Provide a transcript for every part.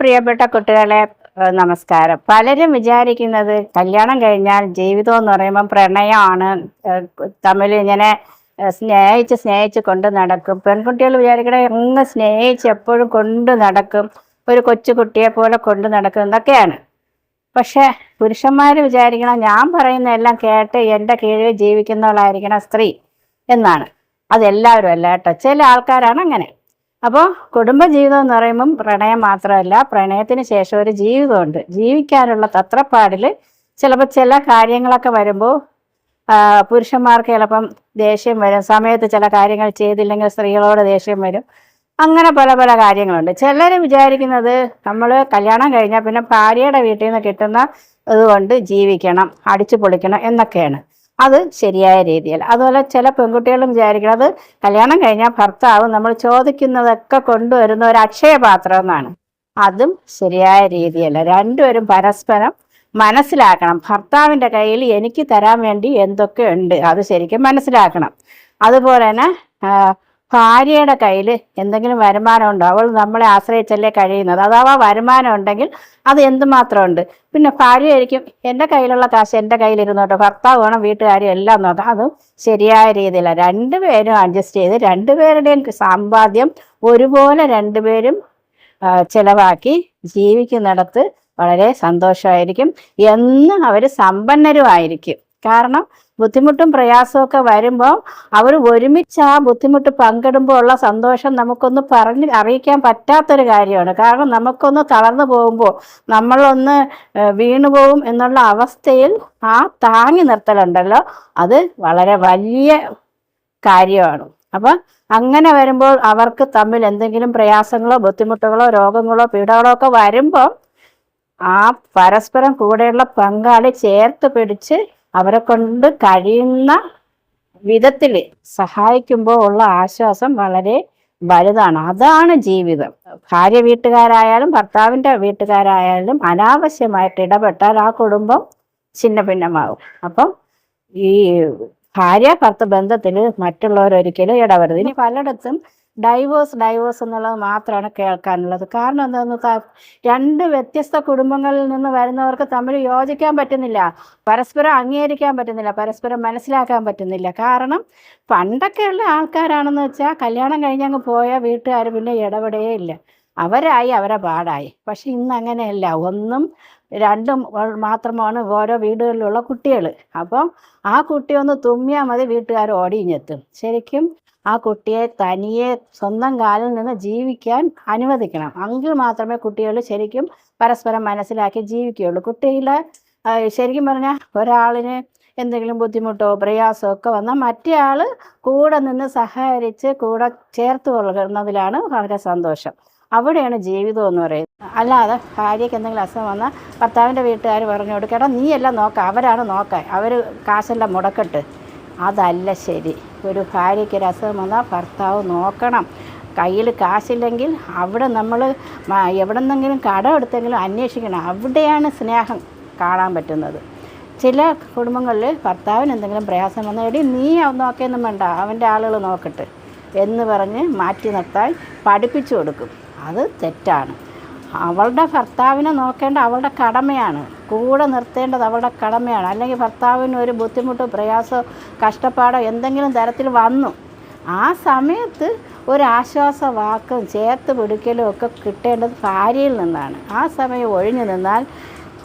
പ്രിയപ്പെട്ട കുട്ടികളെ നമസ്കാരം. പലരും വിചാരിക്കുന്നത് കല്യാണം കഴിഞ്ഞാൽ ജീവിതം എന്ന് പറയുമ്പോൾ പ്രണയമാണ്. തമ്മിൽ ഇങ്ങനെ സ്നേഹിച്ച് സ്നേഹിച്ച് കൊണ്ട് നടക്കും. പെൺകുട്ടികൾ വിചാരിക്കണേ അങ്ങ് സ്നേഹിച്ച് എപ്പോഴും കൊണ്ട് നടക്കും. ഒരു കൊച്ചു കുട്ടിയെ പോലെ കൊണ്ട് നടക്കും എന്നൊക്കെയാണ്. പക്ഷെ പുരുഷന്മാർ വിചാരിക്കണം ഞാൻ പറയുന്ന എല്ലാം കേട്ട് എന്റെ കീഴിൽ ജീവിക്കുന്നവളായിരിക്കണം സ്ത്രീ എന്നാണ്. അതെല്ലാവരും അല്ല കേട്ടോ. ചില ആൾക്കാരാണ് അങ്ങനെ. അപ്പോൾ കുടുംബജീവിതം എന്ന് പറയുമ്പം പ്രണയം മാത്രമല്ല പ്രണയത്തിന് ശേഷം ഒരു ജീവിതമുണ്ട്. ജീവിക്കാനുള്ള തത്രപ്പാടിൽ ചിലപ്പോൾ ചില കാര്യങ്ങളൊക്കെ വരുമ്പോൾ പുരുഷന്മാർക്ക് ചിലപ്പം ദേഷ്യം വരും. സമയത്ത് ചില കാര്യങ്ങൾ ചെയ്തില്ലെങ്കിൽ സ്ത്രീകളോട് ദേഷ്യം വരും. അങ്ങനെ പല പല കാര്യങ്ങളുണ്ട്. ചിലർ വിചാരിക്കുന്നത് നമ്മൾ കല്യാണം കഴിഞ്ഞാൽ പിന്നെ ഭാര്യയുടെ വീട്ടിൽ നിന്ന് കിട്ടുന്ന ഇതുകൊണ്ട് ജീവിക്കണം അടിച്ചു പൊളിക്കണം എന്നൊക്കെയാണ്. അത് ശരിയായ രീതിയിൽ. അതുപോലെ ചില പെൺകുട്ടികളും വിചാരിക്കണം അത് കല്യാണം കഴിഞ്ഞാൽ ഭർത്താവ് നമ്മൾ ചോദിക്കുന്നതൊക്കെ കൊണ്ടുവരുന്ന ഒരു അക്ഷയപാത്രം എന്നാണ്. അതും ശരിയായ രീതിയല്ല രണ്ടുപേരും പരസ്പരം മനസ്സിലാക്കണം. ഭർത്താവിന്റെ കയ്യിൽ എനിക്ക് തരാൻ വേണ്ടി എന്തൊക്കെ ഉണ്ട് അത് ശരിക്കും മനസ്സിലാക്കണം. അതുപോലെ തന്നെ ഭാര്യയുടെ കയ്യിൽ എന്തെങ്കിലും വരുമാനം ഉണ്ടോ? അവൾ നമ്മളെ ആശ്രയിച്ചല്ലേ കഴിയുന്നത്. അഥവാ വരുമാനം ഉണ്ടെങ്കിൽ അത് എന്തുമാത്രം ഉണ്ട് പിന്നെ ഭാര്യയായിരിക്കും എന്റെ കയ്യിലുള്ള കാശ് എന്റെ കയ്യിലിരുന്നോട്ടെ ഭർത്താവ് വേണം വീട്ടുകാരും എല്ലാം നോക്കാം അതും ശരിയായ രീതിയില്ല രണ്ടുപേരും അഡ്ജസ്റ്റ് ചെയ്ത് രണ്ടുപേരുടെയും സമ്പാദ്യം ഒരുപോലെ രണ്ടുപേരും ചെലവാക്കി ജീവിക്കുന്നിടത്ത് വളരെ സന്തോഷമായിരിക്കും. എന്നും അവർ സമ്പന്നരുമായിരിക്കും. കാരണം ബുദ്ധിമുട്ടും പ്രയാസമൊക്കെ വരുമ്പോൾ അവർ ഒരുമിച്ച് ആ ബുദ്ധിമുട്ട് പങ്കിടുമ്പോൾ ഉള്ള സന്തോഷം നമുക്കൊന്ന് പറഞ്ഞ് അറിയിക്കാൻ പറ്റാത്തൊരു കാര്യമാണ്. കാരണം നമുക്കൊന്ന് തളർന്നു പോകുമ്പോൾ നമ്മളൊന്ന് വീണു പോകും എന്നുള്ള അവസ്ഥയിൽ ആ താങ്ങി നിർത്തലുണ്ടല്ലോ. അത് വളരെ വലിയ കാര്യമാണ്. അപ്പം അങ്ങനെ വരുമ്പോൾ അവർക്ക് തമ്മിൽ എന്തെങ്കിലും പ്രയാസങ്ങളോ ബുദ്ധിമുട്ടുകളോ രോഗങ്ങളോ പീഡകളോ ഒക്കെ വരുമ്പോൾ ആ പരസ്പരം കൂടെയുള്ള പങ്കാളി ചേർത്ത് പിടിച്ച് അവരെ കൊണ്ട് കഴിയുന്ന വിധത്തിൽ സഹായിക്കുമ്പോൾ ഉള്ള ആശ്വാസം വളരെ വലുതാണ്. അതാണ് ജീവിതം. ഭാര്യ വീട്ടുകാരായാലും ഭർത്താവിന്റെ വീട്ടുകാരായാലും അനാവശ്യമായിട്ട് ഇടപെട്ടാൽ ആ കുടുംബം ഛിന്ന ഭിന്നമാകും അപ്പം ഈ ഭാര്യ ഭർത്ത ബന്ധത്തിൽ മറ്റുള്ളവരൊരിക്കലും ഇടപെടരുത്. ഇനി പലയിടത്തും ഡൈവോഴ്സ് ഡൈവേഴ്സ് എന്നുള്ളത് മാത്രമാണ് കേൾക്കാനുള്ളത്. കാരണം എന്താണെന്ന് രണ്ട് വ്യത്യസ്ത കുടുംബങ്ങളിൽ നിന്ന് വരുന്നവർക്ക് തമ്മിൽ യോജിക്കാൻ പറ്റുന്നില്ല. പരസ്പരം അംഗീകരിക്കാൻ പറ്റുന്നില്ല. പരസ്പരം മനസ്സിലാക്കാൻ പറ്റുന്നില്ല. കാരണം പണ്ടൊക്കെയുള്ള ആൾക്കാരാണെന്ന് വെച്ചാൽ കല്യാണം കഴിഞ്ഞങ്ങ് പോയ വീട്ടുകാർ പിന്നെ ഇടപെടേ ഇല്ല. അവരായി അവരെ പാടായി. പക്ഷെ ഇന്ന് അങ്ങനെയല്ല. ഒന്നും രണ്ടും മാത്രമാണ് ഓരോ വീടുകളിലുള്ള കുട്ടികൾ അപ്പം ആ കുട്ടി ഒന്ന് തുമ്മിയാൽ മതി വീട്ടുകാർ ഓടിഞ്ഞെത്തും ശരിക്കും ആ കുട്ടിയെ തനിയെ സ്വന്തം കാലിൽ നിന്ന് ജീവിക്കാൻ അനുവദിക്കണം. എങ്കിൽ മാത്രമേ കുട്ടികൾ ശരിക്കും പരസ്പരം മനസ്സിലാക്കി ജീവിക്കുകയുള്ളൂ. കുട്ടികളെ ആ, ശരിക്കും പറഞ്ഞാൽ ഒരാളിന് എന്തെങ്കിലും ബുദ്ധിമുട്ടോ പ്രയാസമോ ഒക്കെ വന്നാൽ മറ്റേ ആൾ കൂടെ നിന്ന് സഹകരിച്ച് കൂടെ ചേർത്ത് കൊള്ളുന്നതിലാണ് അവരുടെ സന്തോഷം. അവിടെയാണ് ജീവിതം എന്ന് പറയുന്നത്. അല്ലാതെ ഭാര്യയ്ക്ക് എന്തെങ്കിലും അസുഖം വന്നാൽ ഭർത്താവിന്റെ വീട്ടുകാർ പറഞ്ഞു കൊടുക്കേടാ നീ എല്ലാം നോക്കാം. അവരാണ് നോക്കാൻ. അവർ കാശെല്ലാം മുടക്കട്ട്. അതല്ല ശരി. ഒരു ഭാര്യയ്ക്ക് ഒരു അസുഖം വന്നാൽ ഭർത്താവ് നോക്കണം. കയ്യിൽ കാശില്ലെങ്കിൽ അവിടെ നമ്മൾ എവിടെ നിന്നെങ്കിലും കടം എടുത്തെങ്കിലും അന്വേഷിക്കണം. അവിടെയാണ് സ്നേഹം കാണാൻ പറ്റുന്നത്. ചില കുടുംബങ്ങളിൽ ഭർത്താവിന് എന്തെങ്കിലും പ്രയാസം വന്നാൽ എടി നീ നോക്കിയൊന്നും വേണ്ട. അവന്റെ ആളുകൾ നോക്കട്ടെ എന്ന് പറഞ്ഞ് മാറ്റി നിർത്താൻ പഠിപ്പിച്ചു കൊടുക്കും. അത് തെറ്റാണ്. അവളുടെ ഭർത്താവിനെ നോക്കേണ്ട അവളുടെ കടമയാണ്. കൂടെ നിർത്തേണ്ടത് അവളുടെ കടമയാണ്. അല്ലെങ്കിൽ ഭർത്താവിന് ഒരു ബുദ്ധിമുട്ടോ പ്രയാസമോ കഷ്ടപ്പാടോ എന്തെങ്കിലും തരത്തിൽ വന്നു. ആ സമയത്ത് ഒരാശ്വാസ വാക്കും ചേർത്ത് പിടിക്കലും ഒക്കെ കിട്ടേണ്ടത് ഭാര്യയിൽ നിന്നാണ്. ആ സമയം ഒഴിഞ്ഞു നിന്നാൽ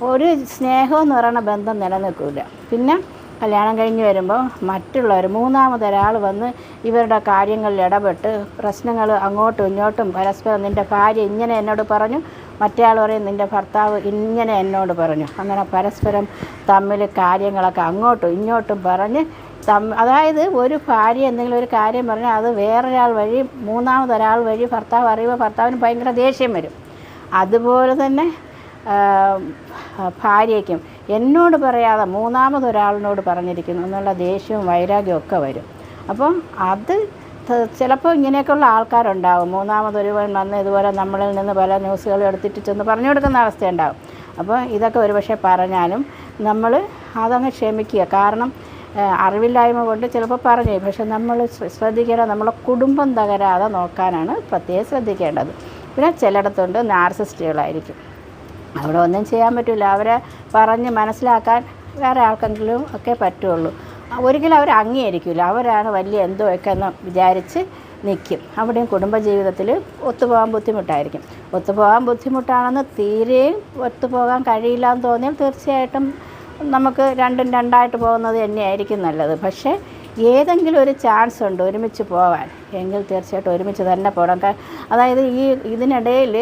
ഒരു സ്നേഹം എന്ന് പറയുന്ന ബന്ധം നിലനിൽക്കില്ല പിന്നെ കല്യാണം കഴിഞ്ഞ് വരുമ്പോൾ മറ്റുള്ളവർ മൂന്നാമതൊരാൾ വന്ന് ഇവരുടെ കാര്യങ്ങളിൽ ഇടപെട്ട് പ്രശ്നങ്ങൾ അങ്ങോട്ടും ഇങ്ങോട്ടും പരസ്പരം നിന്റെ ഭാര്യ ഇങ്ങനെ എന്നോട് പറഞ്ഞു മറ്റേ ആൾ പറയും നിന്റെ ഭർത്താവ് ഇങ്ങനെ എന്നോട് പറഞ്ഞു. അങ്ങനെ പരസ്പരം തമ്മിൽ കാര്യങ്ങളൊക്കെ അങ്ങോട്ടും ഇങ്ങോട്ടും പറഞ്ഞ് തമ്മ അതായത് ഒരു ഭാര്യ എന്തെങ്കിലും ഒരു കാര്യം പറഞ്ഞാൽ അത് വേറൊരാൾ വഴി മൂന്നാമതൊരാൾ വഴി ഭർത്താവ് അറിയുമ്പോൾ ഭർത്താവിന് ഭയങ്കര ദേഷ്യം വരും. അതുപോലെ തന്നെ ഭാര്യയ്ക്കും എന്നോട് പറയാതെ മൂന്നാമതൊരാളിനോട് പറഞ്ഞിരിക്കുന്നു എന്നുള്ള ദേഷ്യവും വൈരാഗ്യവും ഒക്കെ വരും. അപ്പം അത് ചിലപ്പോൾ ഇങ്ങനെയൊക്കെയുള്ള ആൾക്കാരുണ്ടാവും. മൂന്നാമതൊരുവൻ വന്ന് ഇതുപോലെ നമ്മളിൽ നിന്ന് പല ന്യൂസുകൾ എടുത്തിട്ട് ചെന്ന് പറഞ്ഞു കൊടുക്കുന്ന അവസ്ഥയുണ്ടാവും. അപ്പോൾ ഇതൊക്കെ ഒരുപക്ഷെ പറഞ്ഞാലും നമ്മൾ അതങ്ങ് ക്ഷമിക്കുക. കാരണം അറിവില്ലായ്മ കൊണ്ട് ചിലപ്പോൾ പറഞ്ഞു. പക്ഷെ നമ്മൾ ശ്രദ്ധിക്കേണ്ട ശ്രദ്ധിക്കണം നമ്മളെ കുടുംബം തകരാതെ നോക്കാനാണ് പ്രത്യേകം ശ്രദ്ധിക്കേണ്ടത്. പിന്നെ ചിലയിടത്തുണ്ട് നാർസിസ്റ്റുകളായിരിക്കും. അവിടെ ഒന്നും ചെയ്യാൻ പറ്റില്ല. അവരെ പറഞ്ഞ് മനസ്സിലാക്കാൻ വേറെ ആർക്കെങ്കിലും ഒക്കെ പറ്റുള്ളൂ. ഒരിക്കലും അവർ അംഗീകരിക്കില്ല അവരാണ് വലിയ എന്തോ ഒക്കെ എന്ന് വിചാരിച്ച് നിൽക്കും അവിടെയും കുടുംബജീവിതത്തിൽ ഒത്തുപോകാൻ ബുദ്ധിമുട്ടായിരിക്കും. ഒത്തുപോകാൻ ബുദ്ധിമുട്ടാണെന്ന് തീരെയും ഒത്തുപോകാൻ കഴിയില്ല എന്ന് തോന്നിയാൽ തീർച്ചയായിട്ടും നമുക്ക് രണ്ടും രണ്ടായിട്ട് പോകുന്നത് തന്നെയായിരിക്കും നല്ലത്. പക്ഷേ ഏതെങ്കിലും ഒരു ചാൻസ് ഉണ്ട് ഒരുമിച്ച് പോകാൻ എങ്കിൽ തീർച്ചയായിട്ടും ഒരുമിച്ച് തന്നെ പോകണം. അതായത് ഈ ഇതിനിടയിൽ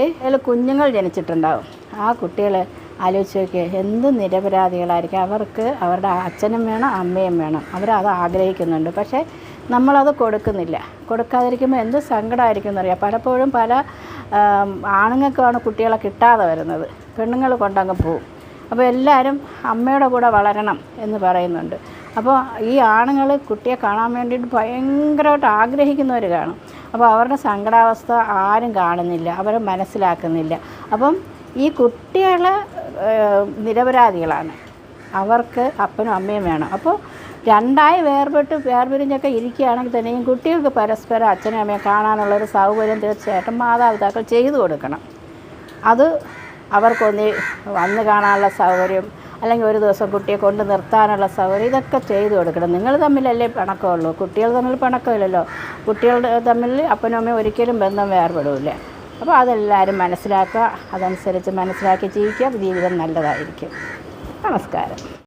കുഞ്ഞുങ്ങൾ ജനിച്ചിട്ടുണ്ടാകും ആ കുട്ടികൾ ആലോചിച്ച് നോക്കിയേ എന്ത് നിരപരാധികളായിരിക്കും? അവർക്ക് അവരുടെ അച്ഛനും വേണം അമ്മയും വേണം. അവരത് ആഗ്രഹിക്കുന്നുണ്ട്. പക്ഷേ നമ്മളത് കൊടുക്കുന്നില്ല. കൊടുക്കാതിരിക്കുമ്പോൾ എന്ത് സങ്കടമായിരിക്കും എന്നറിയാം. പലപ്പോഴും പല ആണുങ്ങൾക്കാണ് കുട്ടികളെ കിട്ടാതെ വരുന്നത്. പെണ്ണുങ്ങൾ കൊണ്ടങ്ങ് പോവും. അപ്പോൾ എല്ലാവരും അമ്മയുടെ കൂടെ വളരണം എന്ന് പറയുന്നുണ്ട്. അപ്പോൾ ഈ ആണുങ്ങൾ കുട്ടിയെ കാണാൻ വേണ്ടിയിട്ട് ഭയങ്കരമായിട്ട് ആഗ്രഹിക്കുന്നവർ കാണും. അപ്പോൾ അവരുടെ സങ്കടാവസ്ഥ ആരും കാണുന്നില്ല. അവർ മനസ്സിലാക്കുന്നില്ല. അപ്പം ഈ കുട്ടികൾ നിരപരാധികളാണ്. അവർക്ക് അപ്പനും അമ്മയും വേണം. അപ്പോൾ രണ്ടായി വേർപെട്ട് വേർപിരിഞ്ഞൊക്കെ ഇരിക്കുകയാണെങ്കിൽ തന്നെയും കുട്ടികൾക്ക് പരസ്പരം അച്ഛനും അമ്മയും കാണാനുള്ളൊരു സൗകര്യം തീർച്ചയായിട്ടും മാതാപിതാക്കൾ ചെയ്തു കൊടുക്കണം. അത് അവർക്കൊന്ന് വന്ന് കാണാനുള്ള സൗകര്യം അല്ലെങ്കിൽ ഒരു ദിവസം കുട്ടിയെ കൊണ്ട് നിർത്താനുള്ള സൗകര്യം ഇതൊക്കെ ചെയ്തു കൊടുക്കണം. നിങ്ങൾ തമ്മിലല്ലേ പിണക്കമുള്ളൂ. കുട്ടികൾ തമ്മിൽ പിണക്കമില്ലല്ലോ. കുട്ടികളുടെ തമ്മിൽ അപ്പനും അമ്മയും ഒരിക്കലും ബന്ധം വേർപെടില്ല അപ്പോൾ അതെല്ലാവരും മനസ്സിലാക്കുക. അതനുസരിച്ച് മനസ്സിലാക്കി ജീവിക്കുക. ജീവിതം നല്ലതായിരിക്കും. നമസ്കാരം.